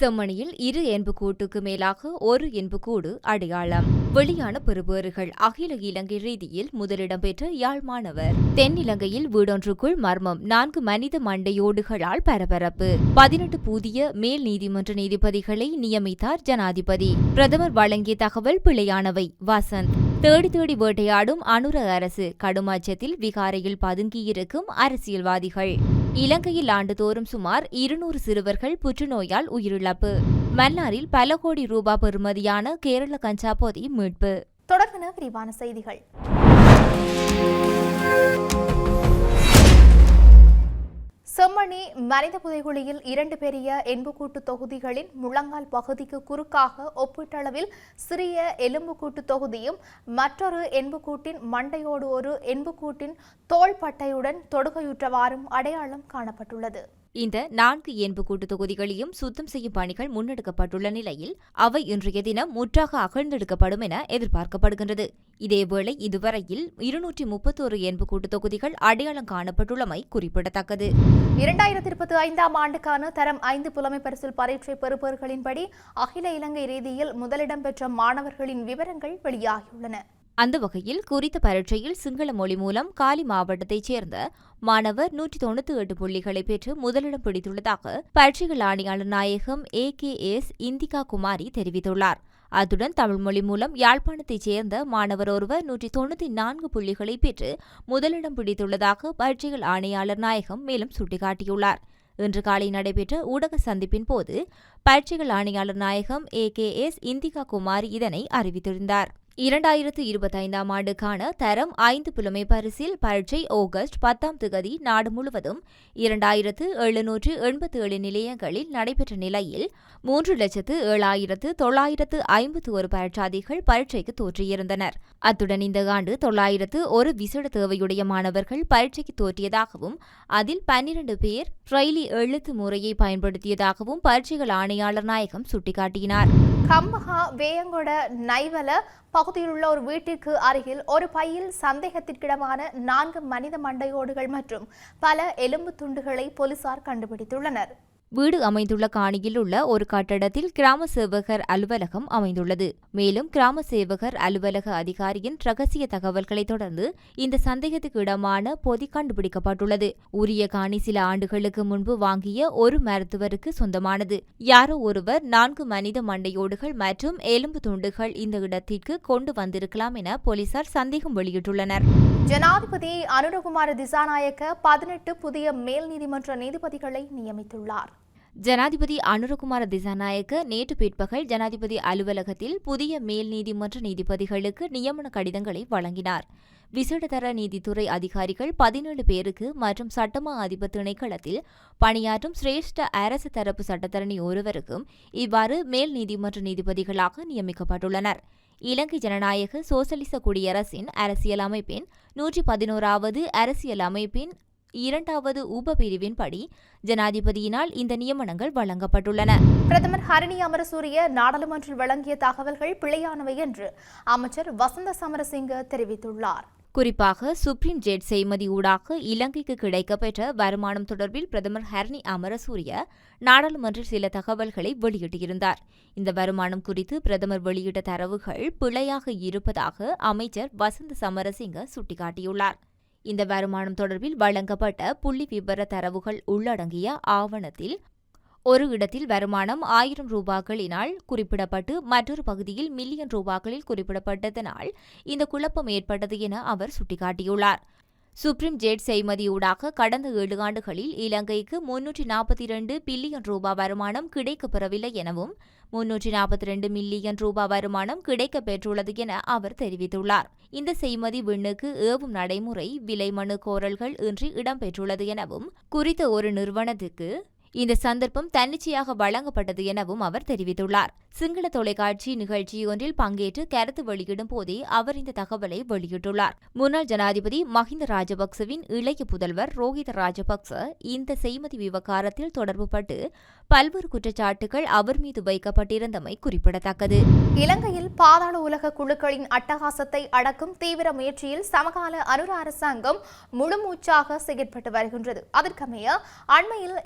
செம்மணியில் இரு என்புக்கூட்டுக்கு மேலாக ஒரு என்புக்கூடு அடையாளம். வெளியான பெறுபேறுகள் அகில இலங்கை ரீதியில் முதலிடம் பெற்ற யாழ் மாணவர் தென்னிலங்கையில் வீடொன்றுக்குள் மர்மம் நான்கு மனித மண்டையோடுகளால் பரபரப்பு. பதினெட்டு புதிய மேல் நீதிமன்ற நீதிபதிகளை நியமித்தார் ஜனாதிபதி. பிரதமர் வழங்கிய தகவல் பிழையானவை. வசந்த். தேடி தேடி வேட்டையாடும் அனுர அரசு கடும் அச்சத்தில் விகாரையில் பதுங்கியிருக்கும் அரசியல்வாதிகள். இலங்கையில் ஆண்டுதோறும் சுமார் இருநூறு சிறுவர்கள் புற்றுநோயால் உயிரிழப்பு. மன்னாரில் பல கோடி ரூபாய் பெறுமதியான கேரள கஞ்சா பொதி மீட்பு. தொடர்பென விரிவான செய்திகள். செம்மணி மனித புதைகுழியில் இரண்டு பெரிய எண்புக்கூட்டு தொகுதிகளின் முழங்கால் பகுதிக்கு குறுக்காக ஒப்பீட்டளவில் சிறிய எலும்புக்கூட்டு தொகுதியும் மற்றொரு எண்புக்கூட்டின் மண்டையோடு ஒரு எண்புக்கூட்டின் தோள்பட்டையுடன் தொடுகையுற்றவாறும் அடையாளம் காணப்பட்டுள்ளது. இந்த நான்கு எண்புக்கூட்டு தொகுதிகளையும் சுத்தம் செய்யும் பணிகள் முன்னெடுக்கப்பட்டுள்ள நிலையில் அவை இன்றைய தினம் முற்றாக அகழ்ந்தெடுக்கப்படும் என எதிர்பார்க்கப்படுகின்றது. இதேவேளை இதுவரையில் இருநூற்றி முப்பத்தோரு எண்புக்கூட்டு தொகுதிகள் அடையாளம் காணப்பட்டுள்ளமை குறிப்பிடத்தக்கது. இரண்டாயிரத்தி இருபத்தி ஐந்தாம் ஆண்டுக்கான தரம் ஐந்து புலமை பரிசில் பரீட்சை பெறுபவர்களின்படி அகில இலங்கை ரீதியில் முதலிடம் பெற்ற மாணவர்களின் விவரங்கள் வெளியாகியுள்ளன. அந்த வகையில் குறித்த பரீட்சையில் சிங்கள மொழி மூலம் காலி மாவட்டத்தைச் சேர்ந்த மாணவர் நூற்றி தொண்ணூத்தி எட்டு புள்ளிகளை பெற்று முதலிடம் பிடித்துள்ளதாக பரீட்சைகள் ஆணையாளர் நாயகம் A K S Indika Kumari தெரிவித்துள்ளார். அத்துடன் தமிழ் மொழி மூலம் யாழ்ப்பாணத்தைச் சேர்ந்த மாணவர் ஒருவர் நூற்றி தொண்ணூத்தி நான்கு புள்ளிகளை பெற்று முதலிடம் பிடித்துள்ளதாக பரீட்சைகள் ஆணையாளர் நாயகம் மேலும் சுட்டிக்காட்டியுள்ளார். இன்று காலை நடைபெற்ற ஊடக சந்திப்பின் போது பரீட்சைகள் ஆணையாளர் நாயகம் A K S Indika Kumari இதனை அறிவித்திருந்தார். இரண்டாயிரத்து இருபத்தைந்தாம் ஆண்டுக்கான தரம் ஐந்து புலமை பரிசில் பரீட்சை ஆகஸ்ட் பத்தாம் திகதி நாடு முழுவதும் இரண்டாயிரத்து எழுநூற்று எண்பத்தி ஏழு நிலையங்களில் நடைபெற்ற நிலையில் மூன்று லட்சத்து ஏழாயிரத்து தொள்ளாயிரத்து ஐம்பத்து ஒரு பரீட்சாதிகள் பரீட்சைக்கு தோற்றியிருந்தனர். அத்துடன் இந்த ஆண்டு தொள்ளாயிரத்து ஒரு விசேட தேவையுடைய மாணவர்கள் பரீட்சைக்கு தோற்றியதாகவும் அதில் பன்னிரண்டு பேர் ட்ரெய்லி எழுத்து முறையை பயன்படுத்தியதாகவும் பரீட்சைகள் ஆணையாளர் நாயகம் சுட்டிக்காட்டினார். கம்பஹா வேயங்கொட நைவல பகுதியிலுள்ள ஒரு வீட்டிற்கு அருகில் ஒரு பையில் சந்தேகத்திற்கிடமான நான்கு மனித மண்டையோடுகள் மற்றும் பல எலும்பு துண்டுகளை போலீசார் கண்டுபிடித்துள்ளனர். வீடு அமைந்துள்ள காணியில் உள்ள ஒரு கட்டடத்தில் கிராம சேவகர் அலுவலகம் அமைந்துள்ளது. மேலும் கிராம சேவகர் அலுவலக அதிகாரியின் ரகசிய தகவல்களை தொடர்ந்து இந்த சந்தேகத்துக்கு இடமான பொதி கண்டுபிடிக்கப்பட்டுள்ளது. உரிய காணி சில ஆண்டுகளுக்கு முன்பு வாங்கிய ஒரு மருத்துவருக்கு சொந்தமானது. யாரோ ஒருவர் நான்கு மனித மண்டையோடுகள் மற்றும் எலும்பு துண்டுகள் இந்த இடத்திற்கு கொண்டு வந்திருக்கலாம் என போலீசார் சந்தேகம் வெளியிட்டுள்ளனர். ஜனாதிபதி அனுரகுமார திசாநாயக்க பதினெட்டு புதிய மேல் நீதிமன்ற நீதிபதிகளை நியமித்துள்ளார். ஜனாதிபதி அனுரகுமார திசாநாயக்க நேற்று பிற்பகல் ஜனாதிபதி அலுவலகத்தில் புதிய மேல் நீதிமன்ற நீதிபதிகளுக்கு நியமன கடிதங்களை வழங்கினார். விசேடதர நீதித்துறை அதிகாரிகள் பதினேழு பேருக்கு மற்றும் சட்டமா அதிபர் திணைக்களத்தில் பணியாற்றும் சிரேஷ்ட அரசு தரப்பு சட்டத்தரணி ஒருவருக்கும் இவ்வாறு மேல் நீதிமன்ற நீதிபதிகளாக நியமிக்கப்பட்டுள்ளனர். இலங்கை ஜனநாயக சோசலிச குடியரசின் அரசியல் அமைப்பின் நூற்றி பதினோராவது அரசியல் அமைப்பின் இரண்டாவது உப பிரிவின்படி ஜனாதிபதியினால் இந்த நியமனங்கள் வழங்கப்பட்டுள்ளன. பிரதமர் ஹரணி அமரசூரிய நாடாளுமன்றில் வழங்கிய தகவல்கள் பிழையானவை என்று அமைச்சர் வசந்த சமரசிங்க தெரிவித்துள்ளார். குறிப்பாக சுப்ரீம் ஜெட் செய்மதி ஊடாக இலங்கைக்கு கிடைக்கப்பெற்ற வருமானம் தொடர்பில் பிரதமர் ஹரணி அமரசூரிய நாடாளுமன்றில் சில தகவல்களை வெளியிட்டிருந்தார். இந்த வருமானம் குறித்து பிரதமர் வெளியிட்ட தரவுகள் பிழையாக இருப்பதாக அமைச்சர் வசந்த சமரசிங்க சுட்டிக்காட்டியுள்ளார். இந்த வருமானம் தொடர்பில் வழங்கப்பட்ட புள்ளி விபர தரவுகள் உள்ளடங்கிய ஆவணத்தில் ஒரு இடத்தில் வருமானம் ஆயிரம் ரூபாய்களினால் குறிப்பிடப்பட்டு மற்றொரு பகுதியில் மில்லியன் ரூபாய்களில் குறிப்பிடப்பட்டதனால் இந்த குழப்பம் ஏற்பட்டது என அவர் சுட்டிக்காட்டியுள்ளார். சுப்ரீம் ஜெட் செய்மதியூடாக கடந்த ஏழு ஆண்டுகளில் இலங்கைக்கு முன்னூற்றி நாற்பத்தி இரண்டு பில்லியன் ரூபாய் வருமானம் கிடைக்கப்பெறவில்லை எனவும் முன்னூற்றி நாற்பத்தி இரண்டு மில்லியன் ரூபாய் வருமானம் கிடைக்கப் பெற்றுள்ளது என அவர் தெரிவித்துள்ளார். இந்த செய்மதி விண்ணுக்கு ஏவும் நடைமுறை விலை மனு கோரல்கள் இன்றி இடம்பெற்றுள்ளது எனவும் குறித்த ஒரு நிறுவனத்துக்கு இந்த சந்தர்ப்பம் தன்னிச்சையாக வழங்கப்பட்டது எனவும் அவர் தெரிவித்துள்ளார். சிங்கள தொலைக்காட்சி நிகழ்ச்சியொன்றில் பங்கேற்று கருத்து வெளியிடும் போதே அவர் இந்த தகவலை வெளியிட்டுள்ளார். முன்னாள் ஜனாதிபதி மஹிந்த ராஜபக்சவின் இளைய புதல்வர் ரோஹித ராஜபக்ச இந்த செய்மதி விவகாரத்தில் தொடர்புபட்டு பல்வேறு குற்றச்சாட்டுகள் அவர் மீது வைக்கப்பட்டிருந்தமை குறிப்பிடத்தக்கது. இலங்கையில் பாதாள உலக குழுக்களின் அட்டகாசத்தை அடக்கும் தீவிர முயற்சியில் சமகால அனுர அரசாங்கம் முழுமூச்சாக செயற்பட்டு வருகின்றது. அதற்கமைய அண்மையில்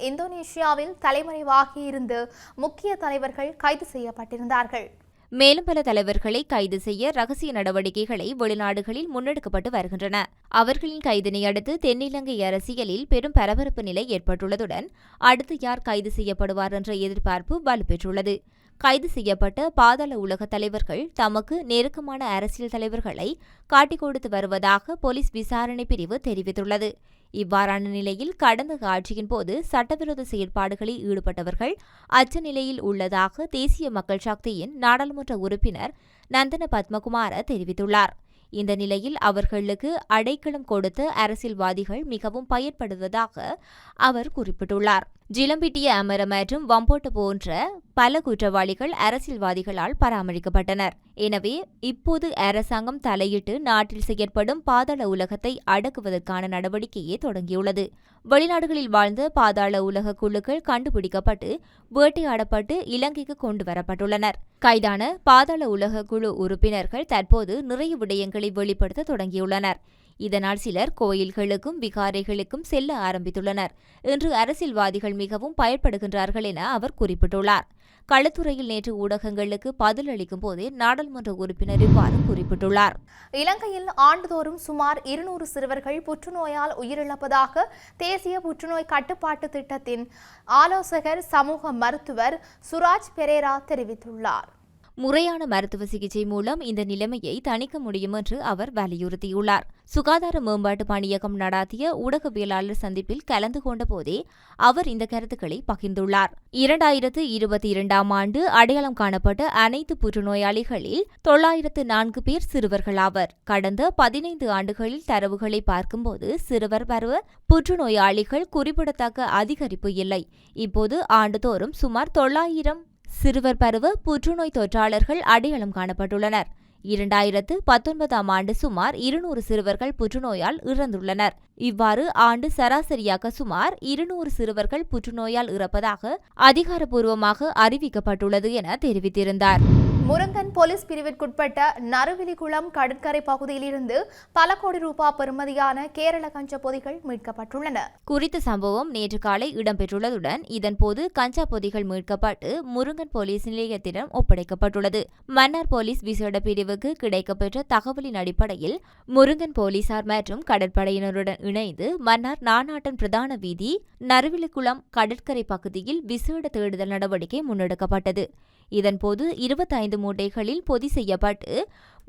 ரஷ்யாவில் தலைமறைவாகி இருந்து முக்கிய தலைவர்கள் கைது செய்யப்பட்டிருந்தார்கள். மேலும் பல தலைவர்களை கைது செய்ய ரகசிய நடவடிக்கைகளை வெளிநாடுகளில் முன்னெடுக்கப்பட்டு வருகின்றன. அவர்களின் கைதினை அடுத்து தென்னிலங்கை அரசியலில் பெரும் பரபரப்பு நிலை ஏற்பட்டுள்ளதுடன் அடுத்து யார் கைது செய்யப்படுவார் என்ற எதிர்பார்ப்பு வலுப்பெற்றுள்ளது. கைது செய்யப்பட்ட பாதாள உலக தலைவர்கள் தமக்கு நெருக்கமான அரசியல் தலைவர்களை காட்டிக் கொடுத்து வருவதாக போலீஸ் விசாரணை பிரிவு தெரிவித்துள்ளது. இவ்வாறான நிலையில் கடந்த ஆட்சியின் போது சட்டவிரோத செயற்பாடுகளில் ஈடுபட்டவர்கள் அச்ச நிலையில் உள்ளதாக தேசிய மக்கள் சக்தியின் நாடாளுமன்ற உறுப்பினர் நந்தன பத்மகுமார தெரிவித்துள்ளார். இந்த நிலையில் அவர்களுக்கு அடைக்கலம் கொடுத்த அரசியல்வாதிகள் மிகவும் பயன்படுவதாக அவர் குறிப்பிட்டுள்ளார். ஜிலம்பிட்டிய அமர மற்றும் வம்போட்டு போன்ற பல குற்றவாளிகள் அரசியல்வாதிகளால் பராமரிக்கப்பட்டனர். எனவே இப்போது அரசாங்கம் தலையிட்டு நாட்டில் செயற்படும் பாதாள உலகத்தை அடக்குவதற்கான நடவடிக்கையே தொடங்கியுள்ளது. வெளிநாடுகளில் வாழ்ந்த பாதாள உலக குழுக்கள் கண்டுபிடிக்கப்பட்டு வேட்டையாடப்பட்டு இலங்கைக்கு கொண்டு வரப்பட்டுள்ளனர். கைதான பாதாள உலக குழு உறுப்பினர்கள் தற்போது நிறைய விடயங்களை வெளிப்படுத்த தொடங்கியுள்ளனர். இதனால் சிலர் கோயில்களுக்கும் விகாரைகளுக்கும் செல்ல ஆரம்பித்துள்ளனர். இன்று அரசியல்வாதிகள் மிகவும் பயன்படுகின்றார்கள் என அவர் குறிப்பிட்டுள்ளார். களத்துறையில் நேற்று ஊடகங்களுக்கு பதில் அளிக்கும் போதே நாடாளுமன்ற உறுப்பினர் இவ்வாறு குறிப்பிட்டுள்ளார். இலங்கையில் ஆண்டுதோறும் சுமார் இருநூறு சிறுவர்கள் புற்றுநோயால் உயிரிழப்பதாக தேசிய புற்றுநோய் கட்டுப்பாட்டு திட்டத்தின் ஆலோசகர் சமூக மருத்துவர் சுராஜ் பெரேரா தெரிவித்துள்ளார். முறையான மருத்துவ சிகிச்சை மூலம் இந்த நிலைமையை தணிக்க முடியும் என்று அவர் வலியுறுத்தியுள்ளார். சுகாதார மேம்பாட்டு பணியகம் நடாத்திய ஊடகவியலாளர் சந்திப்பில் கலந்து கொண்ட போதே அவர் இந்த கருத்துக்களை பகிர்ந்துள்ளார். இரண்டாயிரத்து இருபத்தி இரண்டாம் ஆண்டு அடையாளம் காணப்பட்ட அனைத்து புற்றுநோயாளிகளில் தொள்ளாயிரத்து நான்கு பேர் சிறுவர்களாவர். கடந்த பதினைந்து ஆண்டுகளில் தரவுகளை பார்க்கும்போது சிறுவர் பருவ புற்றுநோயாளிகள் குறிப்பிடத்தக்க அதிகரிப்பு இல்லை. இப்போது ஆண்டுதோறும் சுமார் தொள்ளாயிரம் சிறுவர் பருவ புற்றுநோய் தொற்றாளர்கள் அடையாளம் காணப்பட்டுள்ளனர். இரண்டாயிரத்து பத்தொன்பதாம் ஆண்டு சுமார் இருநூறு சிறுவர்கள் புற்றுநோயால் இறந்துள்ளனர். இவ்வாறு ஆண்டு சராசரியாக சுமார் இருநூறு சிறுவர்கள் புற்றுநோயால் இறப்பதாக அதிகாரப்பூர்வமாக அறிவிக்கப்பட்டுள்ளது என தெரிவித்திருந்தார். முருங்கன் போலீஸ் பிரிவிற்குட்பட்ட நறுவிலிகுளம் கடற்கரை பகுதியிலிருந்து பல கோடி ரூபாய் பெறுமதியான கேரள கஞ்ச பொதிகள் மீட்கப்பட்டுள்ளன. குறித்த சம்பவம் நேற்று காலை இடம்பெற்றுள்ளதுடன் இதன்போது கஞ்சா பொதிகள் மீட்கப்பட்டு முருங்கன் போலீஸ் நிலையத்திடம் ஒப்படைக்கப்பட்டுள்ளது. மன்னார் போலீஸ் விசேட பிரிவுக்கு கிடைக்கப்பெற்ற தகவலின் அடிப்படையில் முருங்கன் போலீசார் மற்றும் கடற்படையினருடன் இணைந்து மன்னார் நானாட்டன் பிரதான வீதி நறுவிலிகுளம் கடற்கரை பகுதியில் விசேட தேடுதல் நடவடிக்கை முன்னெடுக்கப்பட்டது. இதன்போது இருபத்தைந்து மூட்டைகளில் பொதி செய்யப்பட்டு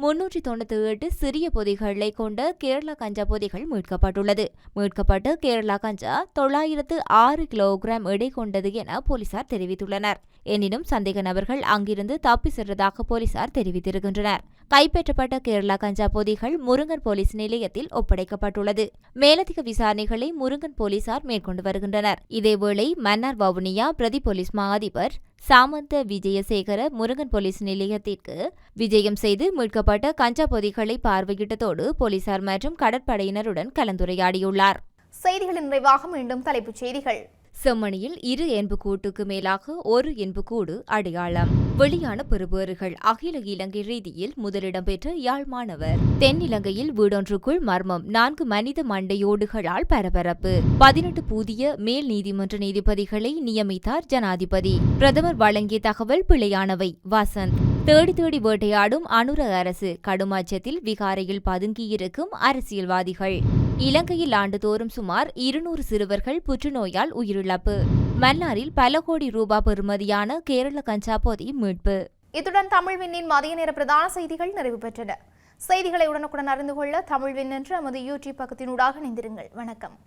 முன்னூற்றி தொண்ணூற்றி எட்டு சிறிய பொதிகளை கொண்ட கேரளா கஞ்சா பொதிகள் மீட்கப்பட்டுள்ளது. மீட்கப்பட்ட கேரளா கஞ்சா தொள்ளாயிரத்து ஆறு கிலோகிராம் எடை கொண்டது என போலீசார் தெரிவித்துள்ளனர். எனினும் சந்தேக நபர்கள் அங்கிருந்து தப்பி சென்றதாக போலீசார் தெரிவித்திருக்கின்றனர். கைப்பற்றப்பட்ட கேரளா கஞ்சா பொதிகள் முருங்கன் போலீஸ் நிலையத்தில் ஒப்படைக்கப்பட்டுள்ளது. மேலதிக விசாரணைகளை முருங்கன் போலீசார் மேற்கொண்டு வருகின்றனர். இதேவேளை மன்னார் வவுனியா பிரதி போலீஸ் மா அதிபர் சாமந்த விஜயசேகர முருகன் போலீஸ் நிலையத்திற்கு விஜயம் செய்து மீட்கப்பட்ட கஞ்சா பொதிகளை பார்வையிட்டதோடு போலீசார் மற்றும் கடற்படையினருடன் கலந்துரையாடியுள்ளார். செய்திகளின் நிறைவாக மீண்டும் தலைப்புச் செய்திகள். செம்மணியில் இரு எண்புக்கூட்டுக்கு மேலாக ஒரு எண்புக்கூடு அடையாளம். வெளியான பெறுபேறுகள். அகில இலங்கை ரீதியில் முதலிடம் பெற்ற யாழ் மாணவர். தென்னிலங்கையில் வீடொன்றுக்குள் மர்மம். நான்கு மனித மண்டையோடுகளால் பரபரப்பு. பதினெட்டு புதிய மேல் நீதிமன்ற நீதிபதிகளை நியமித்தார் ஜனாதிபதி. பிரதமர் வழங்கிய தகவல் பிழையானவை. வசந்த். தேடி தேடி வேட்டையாடும் அனுர அரசு கடும் அச்சத்தில் விகாரையில் பதுங்கியிருக்கும் அரசியல்வாதிகள். இலங்கையில் ஆண்டுதோறும் சுமார் இருநூறு சிறுவர்கள் புற்றுநோயால் உயிரிழப்பு. மன்னாரில் பல கோடி ரூபாய் பெறுமதியான கேரள கஞ்சா பொதி மீட்பு. இத்துடன் தமிழ் விண்ணின் மதிய நேர பிரதான செய்திகள் நிறைவு பெற்றன. செய்திகளை உடனுக்குடன் அறிந்து கொள்ள தமிழ் விண் என்று நமது யூடியூப் பக்கத்தினூடாக இணைந்திருங்கள். வணக்கம்.